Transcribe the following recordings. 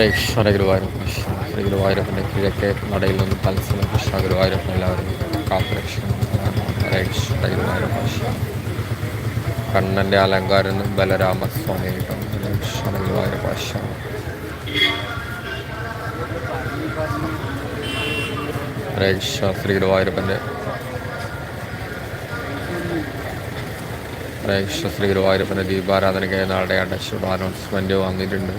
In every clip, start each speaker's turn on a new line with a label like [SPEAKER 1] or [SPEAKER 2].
[SPEAKER 1] ഹരേ കൃഷ്ണ ഗുരുവായൂരപ്പ ശ്രീ ഗുരുവായൂരപ്പന്റെ കിഴക്കേ നടയിൽ നിന്ന് തത്സമയ കൃഷ്ണ ഗുരുവായൂരപ്പൻ എല്ലാവരും കാത്തുരക്ഷണം കണ്ണന്റെ അലങ്കാരം ബലരാമസ്വാമി ഹരേ ശ്രീ ഗുരുവായൂരപ്പന്റെ ദീപാരാധനയ്ക്കായി നാളെ അടച്ചു അനൗൺസ്മെന്റ് വന്നിട്ടുണ്ട്.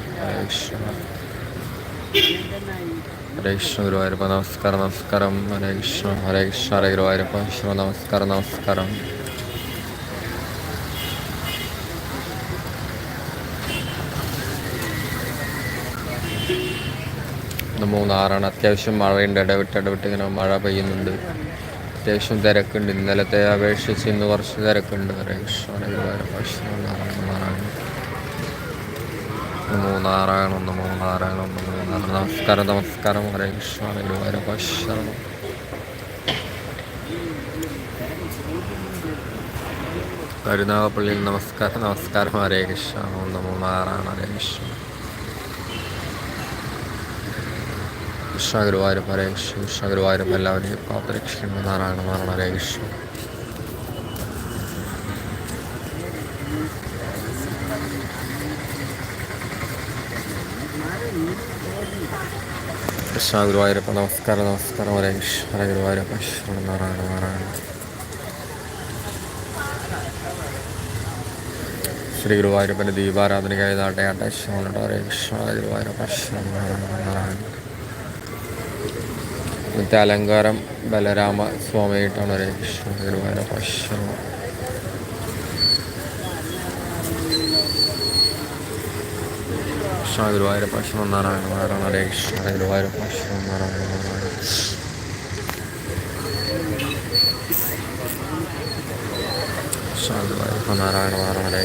[SPEAKER 1] ഹരേ കൃഷ്ണ ഗുരുവായൂരപ്പ നമസ്കാരം നമസ്കാരം ഹരേ കൃഷ്ണ ഹരേ കൃഷ്ണ ഹരേ ഗുരുവായൂരപ്പ കൃഷ്ണ നമസ്കാരം നമസ്കാരം മൂന്നാറാണ് അത്യാവശ്യം മഴയുണ്ട്. ഇടവിട്ട് ഇടവിട്ട് ഇങ്ങനെ മഴ പെയ്യുന്നുണ്ട്. അത്യാവശ്യം തിരക്കുണ്ട്. ഇന്നലത്തെ അപേക്ഷിച്ച് ഇന്ന് കുറച്ച് തിരക്കുണ്ട്. ഹരേ കൃഷ്ണ ഹരേ ഗുരുവായൂരപ്പ കൃഷ്ണ നാരായണ നാരായണ മൂന്നാറാണ് ഒന്ന് മൂന്നാറാണ്. ഒന്ന് മൂന്നാറ് നമസ്കാരം നമസ്കാരം. ഹരേ കൃഷ്ണ. ഗുരുവായൂരപ്പ ശരണം കരുനാഗപ്പള്ളിയിൽ നമസ്കാരം നമസ്കാരം. ഹരേ കൃഷ്ണ. ഒന്ന് മൂന്നാറാണ്. ഹരേ കൃഷ്ണ. കൃഷ്ണ ഗുരുവായൂരപ്പ ഹരേ കൃഷ്ണ. കൃഷ്ണ ഗുരുവായൂരപ്പ എല്ലാവരെയും കാത്തുരക്ഷിക്കണം. നാരായണ നാരായണ ഹരേ കൃഷ്ണ. കൃഷ്ണ ഗുരുവായൂരപ്പ നമസ്കാരം നമസ്കാരം. ഹരേ കൃഷ്ണ ഹരേ ഗുരുവായൂരപ്പ. ശ്രീ നാരായണ നാരായണ. ശ്രീ ഗുരുവായൂരപ്പന്റെ ദീപാരാധനയ്ക്കായി നാട്ടയാട്ട ശരണ ഹരേ കൃഷ്ണ ഗുരുവായൂരപ്പ. ശ്രീ നാരായണ ഇന്നത്തെ അലങ്കാരം ബലരാമ സ്വാമിയായിട്ടാണ് ഹരേ കൃഷ്ണ ഗുരുവായൂരപ്പ. ശരണം കൃഷ്ണ ഗുരുവായൂരപ്പ ശരണം നാരായണ ഹരേ കൃഷ്ണ ഗുരുവായൂരപ്പ പ്രശ്നം നാരായണ കൃഷ്ണ ഗുരുവായൂരപ്പ നാരായണ നാരായണ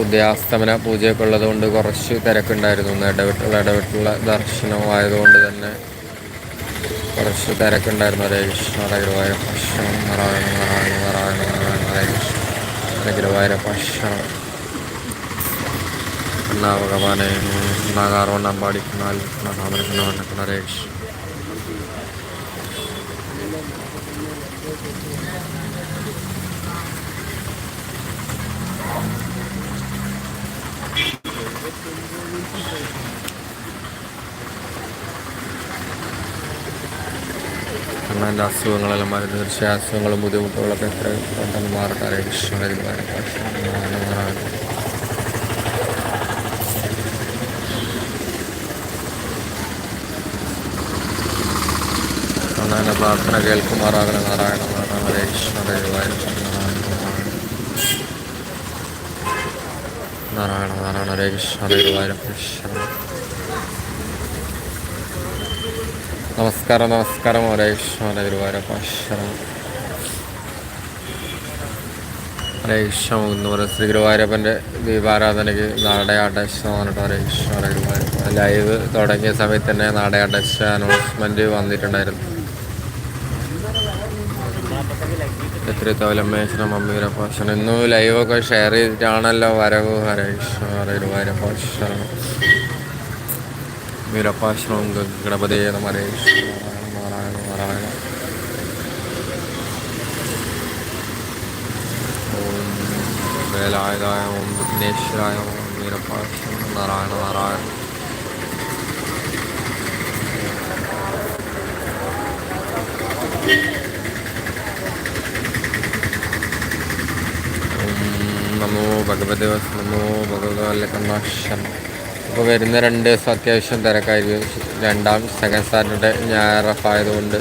[SPEAKER 1] ഉദയാസ്തമന പൂജയൊക്കെ ഉള്ളതുകൊണ്ട് കുറച്ച് തിരക്കുണ്ടായിരുന്നു. ഇടവിട്ടുള്ള ഇടവിട്ടുള്ള ഇടവിട്ടുള്ള ദർശനമായതുകൊണ്ട് തന്നെ കുറച്ച് തിരക്കുണ്ടായിരുന്നു. ഹരേ കൃഷ്ണ ഹരേ ഗുരുവായൂര ഭക്ഷണം നാരായണ നാരായണ നാരായണ നാരായണ ഹരേ കൃഷ്ണ ഹരേ ഗുരുവായൂര ഭക്ഷണം എന്നാ ഭഗവാനെ നാഗാർവണ്ണം പാടിക്കുന്ന നാമരക്കുന്ന ഹരേ കൃഷ്ണ കണ്ണന്റെ അസുഖങ്ങളെല്ലാം മാറി തീർച്ചയായും അസുഖങ്ങളും ബുദ്ധിമുട്ടുകളൊക്കെ എത്ര പെട്ടെന്ന് മാറട്ടെ കൃഷ്ണ നാരായണ കണ്ണന്റെ പ്രാർത്ഥന കേൾക്കുമാറാകണ നാരായണ നാരായണ ഹരേ കൃഷ്ണ നാരായണ നാരായണ ഹരേ കൃഷ്ണ കൃഷ്ണ നമസ്കാരം നമസ്കാരം. കൃഷ്ണ ഹരേ ഗുരുവായൂരപ്പ ശരണം കൃഷ്ണ എന്ന് പറയുന്നത് ശ്രീ ഗുരുവായൂരപ്പന്റെ ദീപാരാധനയ്ക്ക് ഗുരുവായൂരപ്പ ലൈവ് തുടങ്ങിയ സമയത്ത് തന്നെ നാടയാട്ടശ അനൗൺസ്മെന്റ് വന്നിട്ടുണ്ടായിരുന്നു. എത്ര തവലമ്മേശ്വരം അമ്മീരപ്പ ശരണം ഇന്നും ലൈവൊക്കെ ഷെയർ ചെയ്തിട്ടാണല്ലോ വരവ്. ഹരേ കൃഷ്ണ ഹരേ ഗുരുവായൂരപ്പ ശരണം വീരപ്പാശ്രമം ഗണപതയെ നമ ഹരേ കൃഷ്ണ നാരായണ നാരായണ ഓം വേലായുധായ ഓം വിഘ്നേശ്വരായ ഓം വീരപ്പാശ്രമം നാരായണ നാരായണ ഓം നമോ ഭഗവതി നമോ ഭഗവതി ഇപ്പോൾ വരുന്ന രണ്ട് ദിവസം അത്യാവശ്യം തിരക്കായിരിക്കും. രണ്ടാം സെക്കൻഡ് സാറ്റർഡേ ഞായറൊക്കെ ആയതുകൊണ്ട്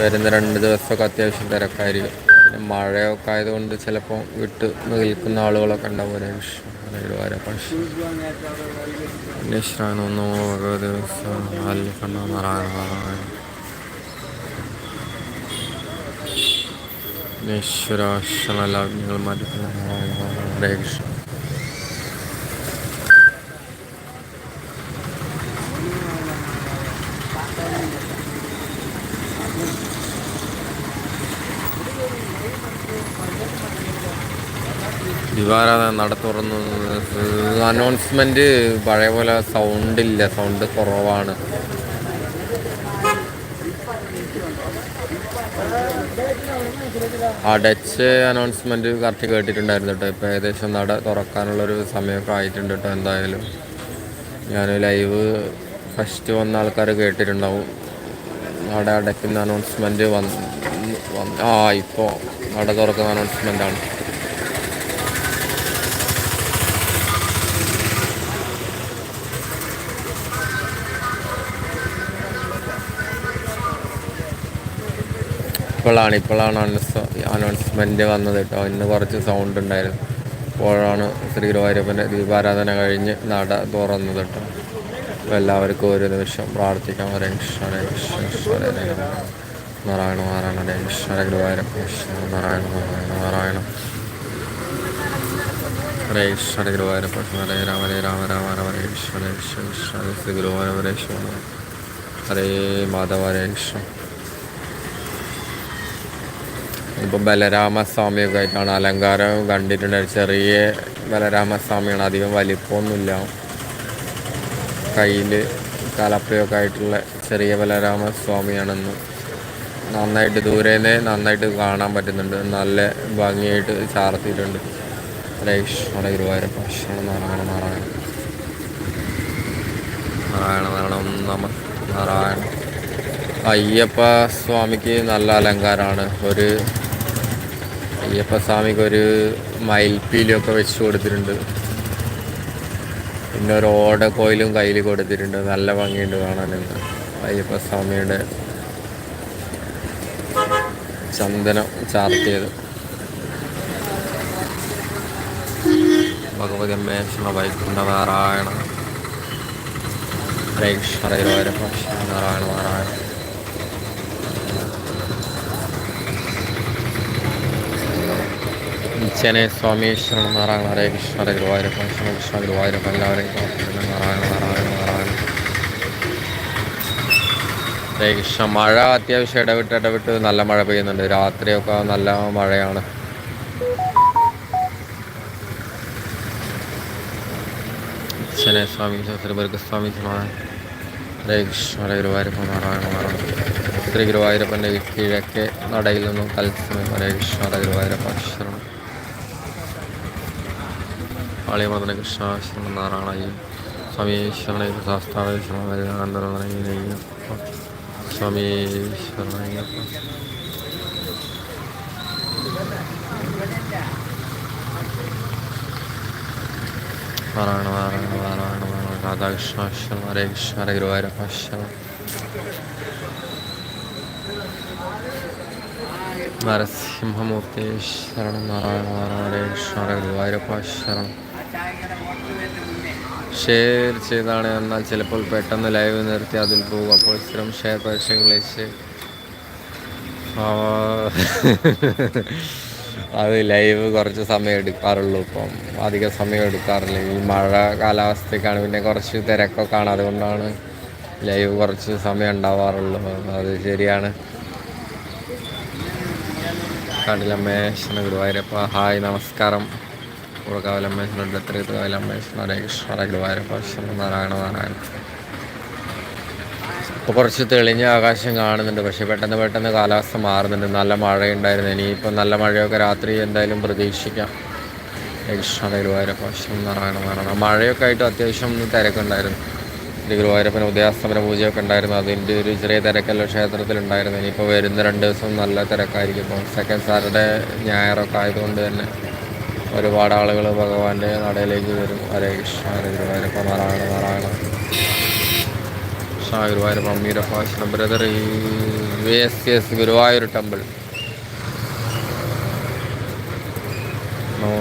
[SPEAKER 1] വരുന്ന രണ്ട് ദിവസമൊക്കെ അത്യാവശ്യം തിരക്കായിരിക്കും. പിന്നെ മഴയൊക്കെ ആയതുകൊണ്ട് ചിലപ്പോൾ വിട്ട് നിൽക്കുന്ന ആളുകളൊക്കെ ഉണ്ടാവും. ഒരേ നാരായണ നാരായണ ഈശ്വരാശനല്ല നിങ്ങൾ മാറ്റി ഹരേ കൃഷ്ണ ദിവാരാധന നട തുറന്നു. അനൗൺസ്മെന്റ് പഴയ പോലെ സൗണ്ട് ഇല്ല. സൗണ്ട് കുറവാണ്. അടച്ച് അനൗൺസ്മെന്റ് കറക്റ്റ് കേട്ടിട്ടുണ്ടായിരുന്നു കേട്ടോ. ഇപ്പൊ ഏകദേശം നട തുറക്കാനുള്ളൊരു സമയമൊക്കെ ആയിട്ടുണ്ട് കേട്ടോ എന്തായാലും. ഞാൻ ലൈവ് ഫസ്റ്റ് വന്ന ആൾക്കാർ കേട്ടിട്ടുണ്ടാവും. നട അടയ്ക്കുന്ന അനൗൺസ്മെന്റ് വന്ന് ആ ഇപ്പോൾ നട തുറക്കുന്ന അനൗൺസ്മെന്റ് ആണ് ഇപ്പോഴാണ് അനൗൺസ് അനൗൺസ്മെന്റ് വന്നത് കേട്ടോ ഇന്ന് കുറച്ച് സൗണ്ട് ഉണ്ടായിരുന്നു ഇപ്പോഴാണ് ശ്രീ ഗുരുവായൂരപ്പന്റെ ദീപാരാധന കഴിഞ്ഞ് നട തുറന്നത് കേട്ടോ അപ്പോൾ എല്ലാവർക്കും ഒരു നിമിഷം പ്രാർത്ഥിക്കാം ഹരേ കൃഷ്ണ ഹരേ കൃഷ്ണ കൃഷ്ണ ഹരേ ഹരേ നാരായണ നാരായണ ഹരേ കൃഷ്ണ ഹരേ ഗുരുവായൂരപ്പ കൃഷ്ണ നാരായണ നാരായണ നാരായണ ഹരേ കൃഷ്ണ ഹരേ ഹരേ രാമ ഹരേ രാമ രാമ രാമ ഹരേ ഈശ്വര ശ്രീ ഗുരുവായൂരപ്പ ഹരേ ഹരേ ഇപ്പം ബലരാമസ്വാമിയൊക്കെ ആയിട്ടാണ് അലങ്കാരം കണ്ടിട്ടുണ്ട്. ചെറിയ ബലരാമസ്വാമിയാണ്. അധികം വലിപ്പമൊന്നുമില്ല. കയ്യിൽ കലപ്പയൊക്കെ ആയിട്ടുള്ള ചെറിയ ബലരാമസ്വാമിയാണെന്ന് നന്നായിട്ട് ദൂരേന്ന് നന്നായിട്ട് കാണാൻ പറ്റുന്നുണ്ട്. നല്ല ഭംഗിയായിട്ട് ചാർത്തിയിട്ടുണ്ട്. ഹരേഷ്ണ ഗുരുവായൂരപ്പ ഭക്ഷണം നാരായണ നാരായണ. നാരായണ നാരായണ നമ നാരായണ. അയ്യപ്പ സ്വാമിക്ക് നല്ല അലങ്കാരമാണ്. ഒരു അയ്യപ്പ സ്വാമിക്ക് ഒരു മയിൽപ്പീലൊക്കെ വെച്ച് കൊടുത്തിട്ടുണ്ട്. പിന്നെ ഒരു ഓടക്കോയിലും കയ്യിൽ കൊടുത്തിട്ടുണ്ട്. നല്ല ഭംഗിയുണ്ട് കാണാനെന്ന് അയ്യപ്പ സ്വാമിയുടെ ചന്ദനം ചാർത്തിയത്. ഭഗവതി അമ്മേഷണ വൈകുണ്ഠ നാരായണ. പ്രേക്ഷണ നാരായണ നാരായണ ചെന്നൈ സ്വാമീശ്വരൻ നാരായണ ഹരേ കൃഷ്ണ ഹരേ ഗുരുവായൂരപ്പ കൃഷ്ണ കൃഷ്ണ ഗുരുവായൂരപ്പ എല്ലാവരെയും നാരായണ നാരായണ നാരായണ ഹരേ കൃഷ്ണ മഴ അത്യാവശ്യം ഇടവിട്ട് ഇടവിട്ട് നല്ല മഴ പെയ്യുന്നുണ്ട്. രാത്രിയൊക്കെ നല്ല മഴയാണ്. ചെന്നൈ സ്വാമി ശ്രീബർഗ സ്വാമി ഹരേ കൃഷ്ണ ഹരേ ഗുരുവായൂരപ്പ നാരായണ നാരായണ. ശ്രീ ഗുരുവായൂരപ്പന്റെ കിഴക്കേ നടയിൽ നിന്നും തത്സമയം ഹരേ കൃഷ്ണ ഹരേ ഗുരുവായൂരപ്പ ശരണം ആളിയമർദ്ദന കൃഷ്ണ ശരണം നാരായണ സ്വാമി ശരണ ശാസ്താവേ ശരണ സ്വാമി ശരണയ്യപ്പ നാരായണ നാരായണ നാരായണ നാരായണ രാധാകൃഷ്ണ ശരണം ഹരേ കൃഷ്ണ ഹരേ ഗുരുവായൂരപ്പ ശരണം നരസിംഹമൂർത്തി ശരണം നാരായണ നാരായണ ഹരേ കൃഷ്ണ ഹരേ ഗുരുവായൂരപ്പ ശരണം ഷെയർ ചെയ്താണ്. എന്നാൽ ചിലപ്പോൾ പെട്ടെന്ന് ലൈവ് നിർത്തി അതിൽ പോകും. അപ്പോൾ സ്ഥിരം ഷെയർ പ്രേക്ഷകളെ അത് ലൈവ് കുറച്ച് സമയം എടുക്കാറുള്ളൂ ഇപ്പം. അധികം സമയം എടുക്കാറില്ല. ഈ മഴ കാലാവസ്ഥയ്ക്കാണ് പിന്നെ കുറച്ച് തിരക്കൊക്കെ ആണ്. അതുകൊണ്ടാണ് ലൈവ് കുറച്ച് സമയം ഉണ്ടാവാറുള്ളൂ. അത് ശരിയാണ്. കടലമ്മേ ഗുരുവായൂരപ്പ ഹായ് നമസ്കാരം. ഉറക്കാവലമ്മേശ്വര കാവലമ്മേശ്വര ഹരേ കൃഷ്ണ ഹരേ ഗുരുവായൂരപ്പ നാരായണ നാരായണ ഇപ്പോൾ കുറച്ച് തെളിഞ്ഞ ആകാശം കാണുന്നുണ്ട്. പക്ഷേ പെട്ടെന്ന് പെട്ടെന്ന് കാലാവസ്ഥ മാറുന്നുണ്ട്. നല്ല മഴയുണ്ടായിരുന്നു. ഇനിയിപ്പോൾ നല്ല മഴയൊക്കെ രാത്രി എന്തായാലും പ്രതീക്ഷിക്കാം. കൃഷ്ണ ഗുരുവായൂരപ്പ നാരായണ നാരായണ മഴയൊക്കെ ആയിട്ട് അത്യാവശ്യം തിരക്കുണ്ടായിരുന്നു. ഗുരുവായൂരപ്പന് ഉദയാസ്തമന പൂജയൊക്കെ ഉണ്ടായിരുന്നു. അതിന്റെ ഒരു ചെറിയ തിരക്കല്ലോ ക്ഷേത്രത്തിലുണ്ടായിരുന്നു. ഇനിയിപ്പോൾ വരുന്ന രണ്ട് ദിവസം നല്ല തിരക്കായിരിക്കും. ഇപ്പോൾ സെക്കൻഡ് സാറ്റർഡേ ഞായറൊക്കെ ആയതുകൊണ്ട് തന്നെ ഒരുപാട് ആളുകൾ ഭഗവാന്റെ നടയിലേക്ക് വരും. Hare Krishna Hare Guruvayurappa Narayana Narayana. Krishna Guruvayurappa അമ്മീരപ്പ Krishna V S S Guruvayur temple.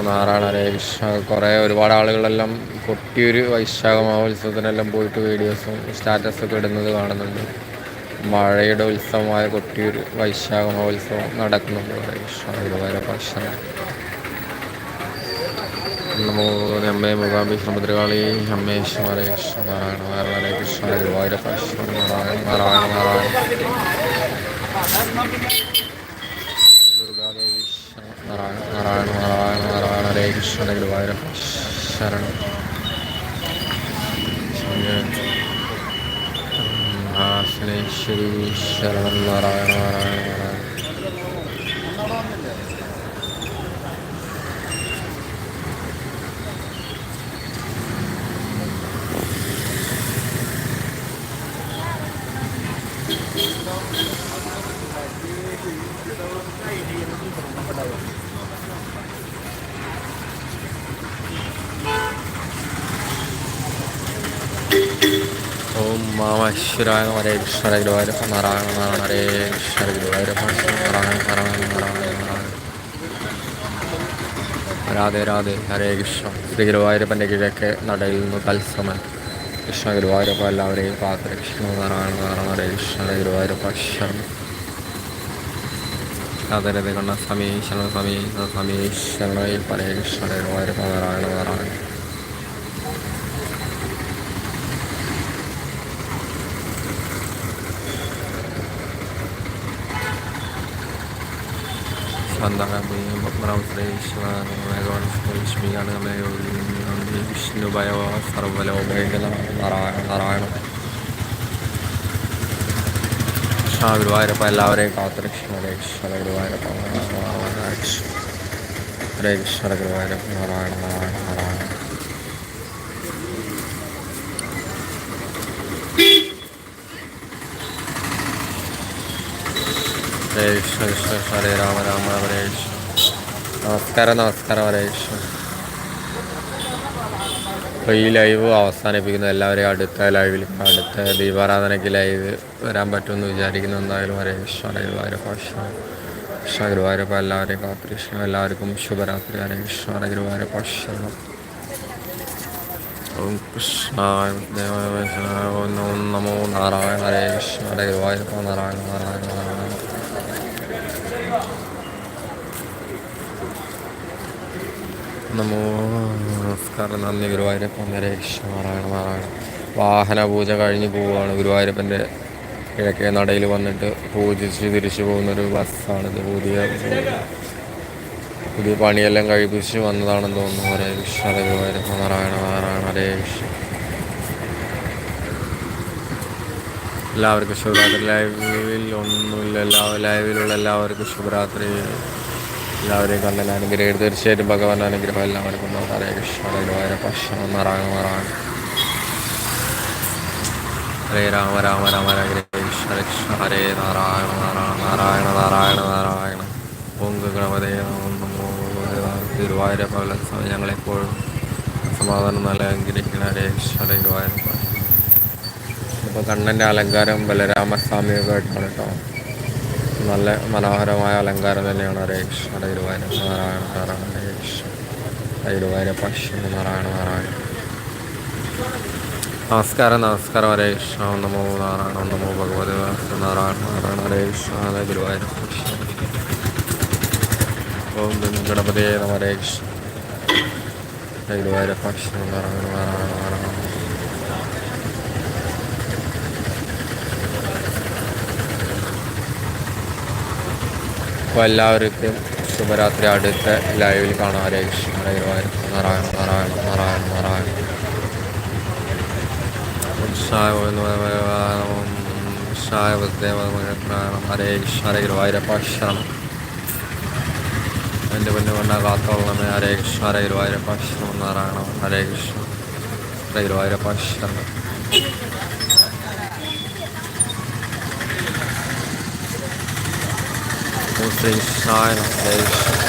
[SPEAKER 1] Narayana Hare Krishna. കുറേ ഒരുപാട് ആളുകളെല്ലാം കൊട്ടിയൊരു വൈശാഖ മഹോത്സവത്തിനെല്ലാം പോയിട്ട് വീഡിയോസും സ്റ്റാറ്റസൊക്കെ ഇടുന്നത് കാണുന്നുണ്ട്. മഴയുടെ ഉത്സവമായ കൊട്ടിയൊരു വൈശാഖ മഹോത്സവം നടക്കുന്നുണ്ട്. ഹരേ കൃഷ്ണ ഗുരുവായൂരപ്പ കൃഷ്ണ. നമോ അമ്മേ മുഖാംബി ഭദ്രകാളി അമ്മേ ഹരേ കൃഷ്ണ നാരായണ നാരായണ ഹരേ കൃഷ്ണ ഗുരുവായൂരപ്പ കൃഷ്ണ നാരായണ നാരായണ നാരായണ ദുർഗാദേവി നാരായണ നാരായണ നാരായണ നാരായണ ഹരേ കൃഷ്ണ ഗുരുവായൂരപ്പ ശരണം ഹാസനേശ്വരി ശരണം നാരായണ നാരായണ നാരായണ ഓം മാമശ്വരായ ഹരേ കൃഷ്ണ ഹരേ ഗുരുവായൂരപ്പ നാരായണ നാരായണ ഹരേ കൃഷ്ണ ഹരേ ഗുരുവായൂരപ്പ നാരായണ നാരായണ നാരായണ നാരായണ രാധേ രാധേ ഹരേ കൃഷ്ണ. ശ്രീ ഗുരുവായൂരപ്പന്റെ കിഴക്ക് നടയിൽ നിന്ന് തത്സമൻ. കൃഷ്ണ ഗുരുവായൂരപ്പ എല്ലാവരെയും കാത്ത് കൃഷ്ണ നാരായണ നാരായണ ഹരേ കൃഷ്ണ ഹരേ ഗുരുവായൂരപ്പ ശരണം രാധരഥ കണ്ണ സമീശരണ സമീശ സമീശരണയിൽ ഹരേ കൃഷ്ണ ഗുരുവായൂരപ്പ നാരായണ നാരായണ വിഷ്ണുഭയ സർവലോകൈകല സർവലോകാരായണം കൃഷ്ണ ഗുരുവായൂരപ്പ എല്ലാവരെയും കാത്തുരക്ഷണ ഹരേ കൃഷ്ണ ഗുരുവായൂരപ്പ ഹരേ കൃഷ്ണ ഗുരുവായൂരപ്പ നാരായണ നാരായണ നാരായണ ഹരേ കൃഷ്ണ കൃഷ്ണ കൃഷ്ണ ഹരേ രാമ രാമ രാമ ഹരേ കൃഷ്ണ നമസ്കാരം നമസ്കാരം ഹരേ കൃഷ്ണ അപ്പോൾ ഈ ലൈവ് അവസാനിപ്പിക്കുന്ന എല്ലാവരെയും അടുത്ത ലൈവിൽ അടുത്ത ദീപാരാധനയ്ക്ക് ലൈവ് വരാൻ പറ്റുമെന്ന് വിചാരിക്കുന്നു എന്തായാലും ഹരേ കൃഷ്ണ ഹരേ ഗുരുവായൂരപ്പ കൃഷ്ണ ഗുരുവായൂരപ്പ എല്ലാവരെയും കാത്തുകൃഷ്ണ എല്ലാവർക്കും ശുഭരാത്രി ഹരേ കൃഷ്ണ ഹരേ ഗുരുവായൂരപ്പ ശരണം ഓം കൃഷ്ണ ഓം നമോ നാരായണ ഹരേ കൃഷ്ണ ഹരേ ഗുരുവായൂരപ്പ നാരായണ നാരായണ നാരായണ നമോ നമസ്കാരം. നന്ദി. ഗുരുവായൂരപ്പൻ കൃഷ്ണ നാരായണ വാഹന പൂജ കഴിഞ്ഞ് പോവുകയാണ്. ഗുരുവായൂരപ്പന്റെ കിഴക്കേ നടയിൽ വന്നിട്ട് പൂജിച്ച് തിരിച്ചു പോകുന്നൊരു ബസ്സാണിത്. പുതിയ പുതിയ പണിയെല്ലാം കഴിപ്പിച്ച് വന്നതാണെന്ന് തോന്നുന്നു. ഹരേ കൃഷ്ണ ഹരേ ഗുരുവായൂരപ്പ നാരായണ നാരായണ. ഹരേ കൃഷ്ണ. എല്ലാവർക്കും ശുഭരാത്രി. ലൈവിൽ ഒന്നുമില്ല. എല്ലാ ലൈവിലുള്ള എല്ലാവർക്കും ശുഭരാത്രി. എല്ലാവരെയും കണ്ണൻ അനുഗ്രഹം. തീർച്ചയായിട്ടും ഭഗവാൻ അനുഗ്രഹം എല്ലാവർക്കും ഹരേ കൃഷ്ണ ഹരേ ഗുരുവായൂരപ്പ നിറങ്ങ നാരായണ ഹരേ രാമ രാമ രാമ ഹരേ ഹരേ നാരായണ നാരായണ നാരായണ നാരായണ നാരായണ. പൊങ്ക് ഗണപതേ ഞങ്ങളെപ്പോഴും സമാധാനം നല്ല അനുഗ്രഹിക്കണം ഹരേ കൃഷ്ണ ഗുരുവായൂരപ്പ ഇപ്പോൾ കണ്ണന്റെ അലങ്കാരം ബലരാമസ്വാമിയൊക്കെ ആയിട്ടാണ് കേട്ടോ. നല്ല മനോഹരമായ അലങ്കാരം തന്നെയാണ് ഹരേ ഗുരുവായൂരപ്പ നാരായണ നാരായണ ഹരേ ഗുരുവായൂരപ്പ ശിവ നാരായണ നാരായണ. നമസ്കാരം നമസ്കാരം ഹരേ കൃഷ്ണ. നമോ നാരായണ നമോ ഭഗവതി നാരായണ നാരായണ ഹരേ കൃഷ്ണ. ശിവ ഓം ദും നമ ഹരേ കൃഷ്ണ. ഗുരുവായൂരപ്പ ശിവ നാരായണ നാരായണ നാരായണ അപ്പോൾ എല്ലാവർക്കും ശുഭരാത്രി. അടുത്ത ലൈവിൽ കാണാം. ഹരേ കൃഷ്ണ ഹരേ നാരായണ നാരായണ നാരായണ നാരായണ ഹരേ കൃഷ്ണ ഹരേ ഗുരുവായൂരപ്പ ശരണം എന്റെ പൊന്നു കൊണ്ട കാത്തോളമേ ഹരേ കൃഷ്ണ ഹരേ ഗുരുവായൂരപ്പ ശരണം നാരായണ ഹരേ കൃഷ്ണ ഹരേ ഗുരുവായൂരപ്പ uns três é, é Silent, 10.